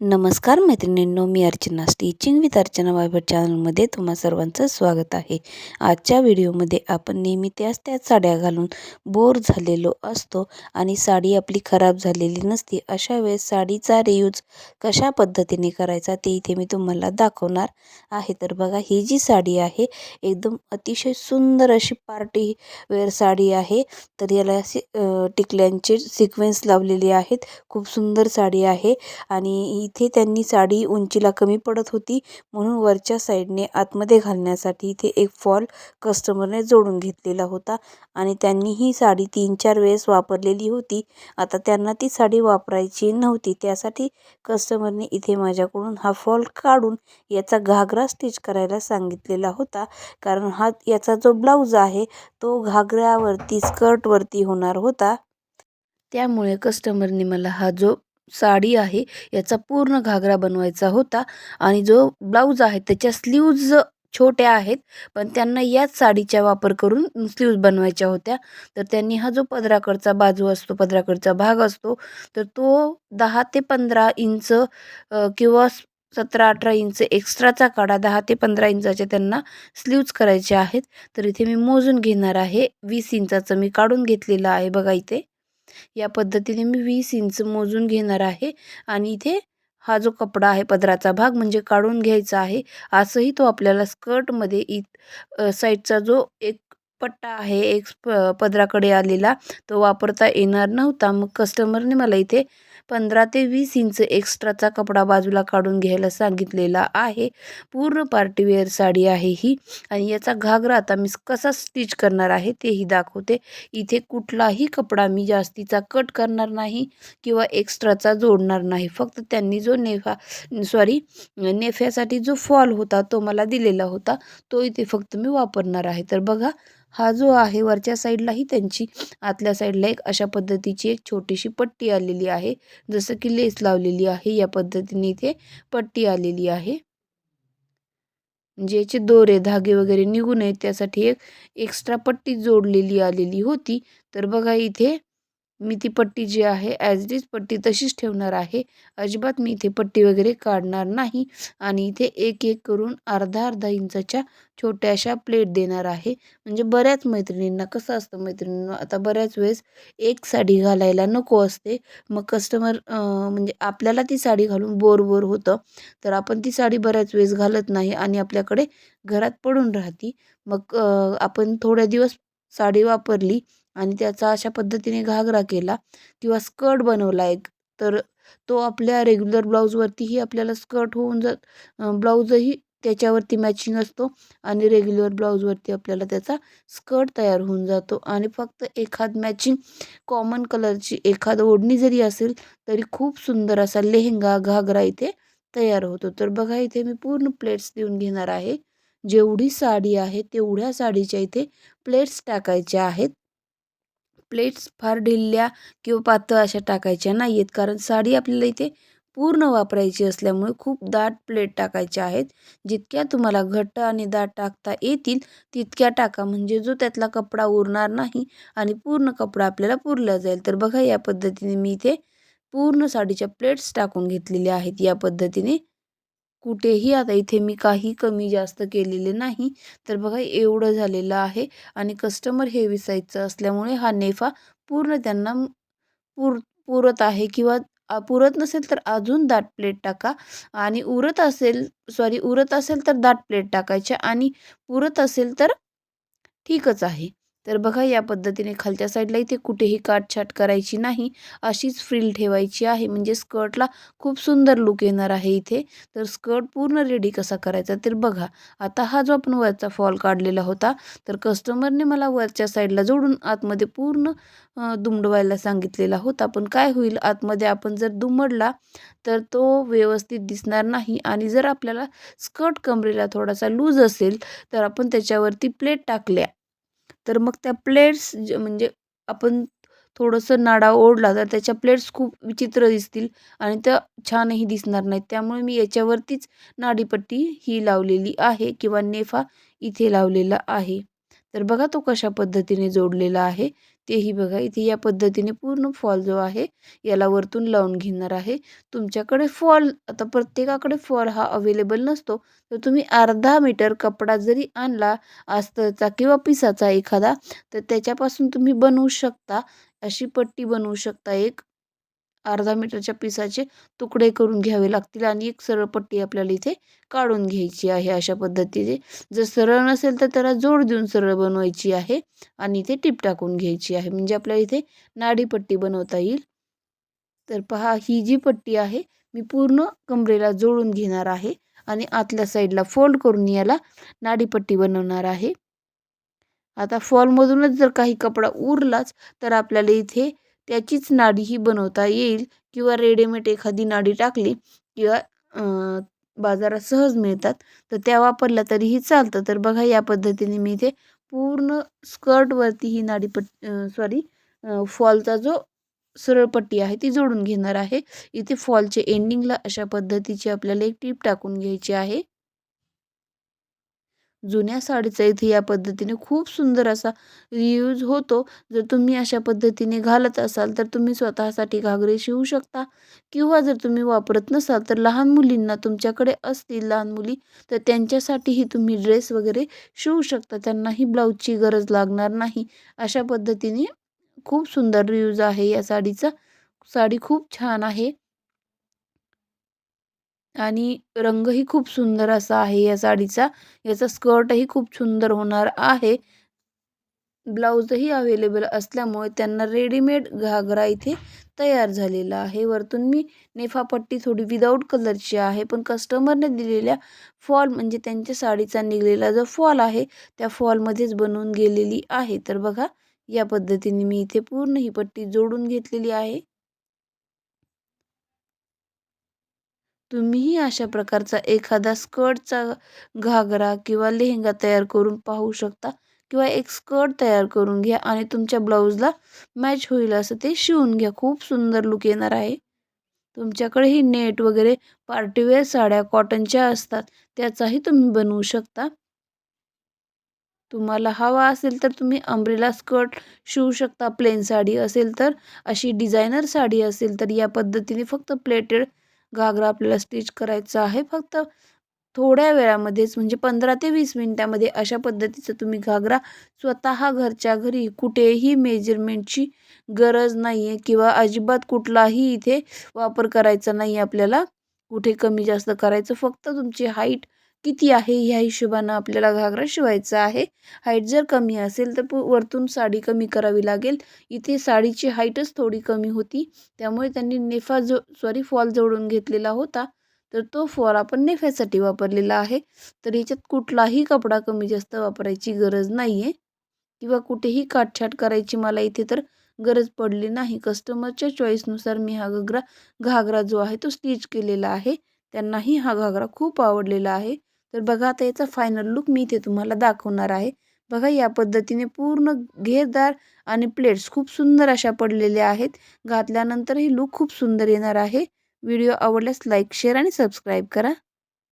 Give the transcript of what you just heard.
नमस्कार मैत्रिणींनो मी अर्चना. स्टिचिंग विथ अर्चना वायबर चॅनलमध्ये तुम्हा सर्वांचं स्वागत आहे. आजच्या व्हिडिओमध्ये आपण नेहमी त्याच त्याच साड्या घालून बोर झालेलो असतो आणि साडी आपली खराब झालेली नसती अशा वेळेस साडीचा रियूज कशा पद्धतीने करायचा ते इथे मी तुम्हाला दाखवणार आहे. तर बघा ही जी साडी आहे एकदम अतिशय सुंदर अशी पार्टी वेअर साडी आहे. तर याला टिकल्यांचे सिक्वेन्स लावलेले आहेत. खूप सुंदर साडी आहे आणि इथे त्यांनी साडी उंचीला कमी पडत होती. म्हणून वरच्या साईडने आतमध्ये घालण्यासाठी इथे एक फॉल कस्टमरने जोडून घेतलेला होता आणि त्यांनी ही साडी तीन चार वेळेस वापरलेली होती. आता त्यांना ती साडी वापरायची नव्हती. त्यासाठी कस्टमरने इथे माझ्याकडून हा फॉल काढून याचा घागरा स्टिच करायला सांगितलेला होता. कारण हा याचा जो ब्लाऊज आहे तो घागऱ्यावरती स्कर्टवरती होणार होता. त्यामुळे कस्टमरने मला हा जो साडी आहे याचा पूर्ण घागरा बनवायचा होता आणि जो ब्लाऊज आहे त्याच्या स्लीव्ज छोट्या आहेत पण त्यांना याच साडीचा वापर करून स्लीव्ज बनवायच्या होत्या. तर त्यांनी हा जो पदराकडचा बाजू असतो पदराकडचा भाग असतो तर तो दहा ते पंधरा इंच किंवा सतरा अठरा इंच एक्स्ट्राचा काढा दहा ते पंधरा इंचाचे त्यांना स्लीव्ज करायचे आहेत. तर इथे मी मोजून घेणार आहे वीस इंचाचं मी काढून घेतलेलं आहे बघा इथे. या पद्धतीने मी वीस इंच मोजून घेणार आहे. आणि इथे हा जो कपडा आहे पदराचा भाग म्हणजे काढून घ्यायचा आहे. असंही तो आपल्याला स्कर्टमध्ये इत साईडचा जो एक पट्टा आहे एक पदराकडे आलेला तो वापरता येणार नव्हता. मग कस्टमरने मला इथे पंधरा ते वीस इंच एक्स्ट्राचा कपडा बाजूला काढून घ्यायला सांगितलेला आहे. पूर्ण पार्टीवेअर साडी आहे ही. आणि याचा घागरा आता मी कसा स्टिच करणार आहे तेही दाखवते. इथे कुठलाही कपडा मी जास्तीचा कट करणार नाही किंवा एक्स्ट्राचा जोडणार नाही. फक्त त्यांनी जो नेफा सॉरी नेफ्यासाठी जो फॉल होता तो मला दिलेला होता तो इथे फक्त मी वापरणार आहे. तर बघा हा जो आहे वरच्या साईडलाही त्यांची आतल्या साईडला एक अशा पद्धतीची एक छोटीशी पट्टी आलेली आहे. जसं की लेस लावलेली आहे या पद्धतीने इथे पट्टी आलेली आहे. म्हणजे ज्याचे दोरे धागे वगैरे निघू नयेत त्यासाठी एक एक्स्ट्रा पट्टी जोडलेली आलेली होती. तर बघा इथे मी ती पट्टी जी आहे ॲज इट इज पट्टी तशीच ठेवणार आहे. अजिबात मी इथे पट्टी वगैरे काढणार नाही. आणि इथे एक एक करून अर्धा अर्धा इंचाच्या छोट्याशा प्लेट देणार आहे. म्हणजे बऱ्याच मैत्रिणींना कसं असतं मैत्रिणींना आता बऱ्याच वेळेस एक साडी घालायला नको असते. मग कस्टमर म्हणजे आपल्याला ती साडी घालून बोर बोर होतं. तर आपण ती साडी बऱ्याच वेळेस घालत नाही आणि आपल्याकडे घरात पडून राहती. मग आपण थोड्या दिवस साडी वापरली आणि त्याचा अशा पद्धतीने घागरा केला किंवा स्कर्ट बनवला एक. तर तो आपल्या रेग्युलर ब्लाऊजवरतीही आपल्याला स्कर्ट होऊन जात ब्लाऊजही त्याच्यावरती मॅचिंग असतो आणि रेग्युलर ब्लाऊजवरती आपल्याला त्याचा स्कर्ट तयार होऊन जातो. आणि फक्त एखाद मॅचिंग कॉमन कलरची एखाद ओढणी जरी असेल तरी खूप सुंदर असा लेहंगा घागरा इथे तयार होतो. तर बघा इथे मी पूर्ण प्लेट्स देऊन घेणार आहे. जेवढी साडी आहे तेवढ्या साडीच्या इथे प्लेट्स टाकायच्या आहेत. प्लेट्स फार ढिल्ल्या किंवा पातळ अशा टाकायच्या नाही आहेत कारण साडी आपल्याला इथे पूर्ण वापरायची असल्यामुळे खूप दाट प्लेट टाकायच्या आहेत. जितक्या तुम्हाला घट्ट आणि दाट टाकता येतील तितक्या टाका. म्हणजे जो त्यातला कपडा उरणार नाही आणि पूर्ण कपडा आपल्याला पुरला जाईल. तर बघा या पद्धतीने मी इथे पूर्ण साडीच्या प्लेट्स टाकून घेतलेल्या आहेत. या पद्धतीने कुठेही आता इथे मी काही कमी जास्त केलेले नाही. तर बघा एवढं झालेलं आहे आणि कस्टमर हेवी साईजचं असल्यामुळे हा नेफा पूर्ण त्यांना पुर पुरत आहे किंवा पुरत नसेल तर अजून दाट प्लेट टाका आणि उरत असेल सॉरी उरत असेल तर दाट प्लेट टाकायच्या आणि पुरत असेल तर ठीकच आहे. तर बघा या पद्धतीने खालच्या साईडला इथे कुठेही काटछाट करायची नाही. अशीच फ्रिल ठेवायची आहे. म्हणजे स्कर्टला खूप सुंदर लुक येणार आहे इथे. तर स्कर्ट पूर्ण रेडी कसा करायचा तर बघा आता हा जो आपण वरचा फॉल काढलेला होता तर कस्टमरने मला वरच्या साईडला जोडून आतमध्ये पूर्ण दुमडवायला सांगितलेला होता. पण काय होईल आतमध्ये आपण जर दुमडला तर तो व्यवस्थित दिसणार नाही. आणि जर आपल्याला स्कर्ट कमरेला थोडासा लूज असेल तर आपण त्याच्यावरती प्लेट टाकल्या. तर मग त्या प्लेट्स म्हणजे आपण थोडंसं नाडा ओढला तर त्याच्या प्लेट्स खूप विचित्र दिसतील आणि त्या छानही दिसणार नाहीत. त्यामुळे मी याच्यावरतीच नाडीपट्टी ही लावलेली आहे किंवा नेफा इथे लावलेला आहे. तर बघा तो कशा पद्धतीने जोडलेला आहे. तेही बघा इथे या पद्धतीने पूर्ण फॉल जो आहे याला वरतून लावून घेणार आहे. तुमच्याकडे फॉल आता प्रत्येकाकडे फॉल हा अवेलेबल नसतो तर तुम्ही अर्धा मीटर कपडा जरी आणला अस्तरचा किंवा पिसाचा एखादा तर त्याच्यापासून तुम्ही बनवू शकता. अशी पट्टी बनवू शकता एक. अर्धा मीटरच्या पिसाचे तुकडे करून घ्यावे लागतील आणि एक सरळ पट्टी आपल्याला इथे काढून घ्यायची आहे अशा पद्धतीने. जर सरळ नसेल तर त्याला जोड देऊन सरळ बनवायची आहे आणि इथे टीप टाकून घ्यायची आहे. म्हणजे आपल्याला इथे नाडी पट्टी बनवता येईल. तर पहा ही जी पट्टी आहे मी पूर्ण कमरेला जोडून घेणार आहे आणि आतल्या साईडला फोल्ड करून याला नाडीपट्टी बनवणार आहे. आता फॉलमधूनच जर काही कपडा उरलाच तर आपल्याला इथे त्याचीच नाडीही बनवता येईल किंवा रेडीमेड एखादी नाडी टाकली किंवा बाजारात सहज मिळतात तर त्या वापरल्या तरीही चालतं. तर बघा या पद्धतीने मी इथे पूर्ण स्कर्टवरती ही नाडी पट सॉरी फॉलचा जो सरळ पट्टी आहे ती जोडून घेणार आहे. इथे फॉलचे एंडिंगला अशा पद्धतीची आपल्याला एक टीप टाकून घ्यायची आहे. जुन्या साडीचा इथे या पद्धतीने खूप सुंदर असा रियूज होतो. जर तुम्ही अशा पद्धतीने घालत असाल तर तुम्ही स्वतःसाठी घागरे शिवू शकता. किंवा जर तुम्ही वापरत नसाल तर लहान मुलींना तुमच्याकडे असतील लहान मुली तर त्यांच्यासाठीही तुम्ही ड्रेस वगैरे शिवू शकता. त्यांनाही ब्लाऊजची गरज लागणार नाही. अशा पद्धतीने खूप सुंदर रियूज आहे या साडीचा. साडी खूप छान आहे. आणि रंगही खूप सुंदर असा आहे या साडीचा. याचा स्कर्टही खूप सुंदर होणार आहे. ब्लाऊजही अवेलेबल असल्यामुळे त्यांना रेडीमेड घागरा इथे तयार झालेला आहे. वरतून मी नेफापट्टी थोडी विदाऊट कलरची आहे पण कस्टमरने दिलेल्या फॉल म्हणजे त्यांच्या साडीचा निघलेला जो फॉल आहे त्या फॉलमध्येच बनवून गेलेली आहे. तर बघा या पद्धतीने मी इथे पूर्ण ही पट्टी जोडून घेतलेली आहे. तुम्हीही अशा प्रकारचा एखादा स्कर्टचा घागरा किंवा लेहंगा तयार करून पाहू शकता किंवा एक स्कर्ट तयार करून घ्या आणि तुमच्या ब्लाऊजला मॅच होईल असं ते शिवून घ्या. खूप सुंदर लुक येणार आहे. तुमच्याकडेही नेट वगैरे पार्टीवेअर साड्या कॉटनच्या असतात त्याचाही तुम्ही बनवू शकता. तुम्हाला हवा असेल तर तुम्ही अम्ब्रेला स्कर्ट शिवू शकता प्लेन साडी असेल तर. अशी डिझायनर साडी असेल तर या पद्धतीने फक्त प्लेटेड घागरा आपल्याला स्टिच करायचा आहे. फक्त थोड्या वेळामध्येच म्हणजे पंधरा ते वीस मिनटामध्ये अशा पद्धतीचं तुम्ही घागरा स्वतः घरच्या घरी कुठेही मेजरमेंटची गरज नाही आहे किंवा अजिबात कुठलाही इथे वापर करायचा नाही आपल्याला. कुठे कमी जास्त करायचं फक्त तुमची हाईट किती आहे ह्या हिशोबानं आपल्याला घागरा शिवायचा आहे. हाईट जर कमी असेल तर वरतून साडी कमी करावी लागेल. इथे साडीची हाईटच थोडी कमी होती. त्यामुळे त्यांनी नेफा जो सॉरी फॉल जोडून घेतलेला होता. तर तो फॉल आपण नेफ्यासाठी वापरलेला आहे. तर याच्यात कुठलाही कपडा कमी जास्त वापरायची गरज नाही आहे किंवा कुठेही काटछाट करायची मला इथे तर गरज पडली नाही. कस्टमरच्या चॉईसनुसार मी हा घागरा घागरा जो आहे तो स्टिच केलेला आहे. त्यांनाही हा घागरा खूप आवडलेला आहे. तर बघा आता याचा फायनल लुक मी इथे तुम्हाला दाखवणार आहे. बघा या पद्धतीने पूर्ण घेरदार आणि प्लेट्स खूप सुंदर अशा पडलेल्या आहेत. घातल्यानंतर ही लुक खूप सुंदर येणार आहे. व्हिडिओ आवडल्यास लाईक शेअर आणि सबस्क्राईब करा.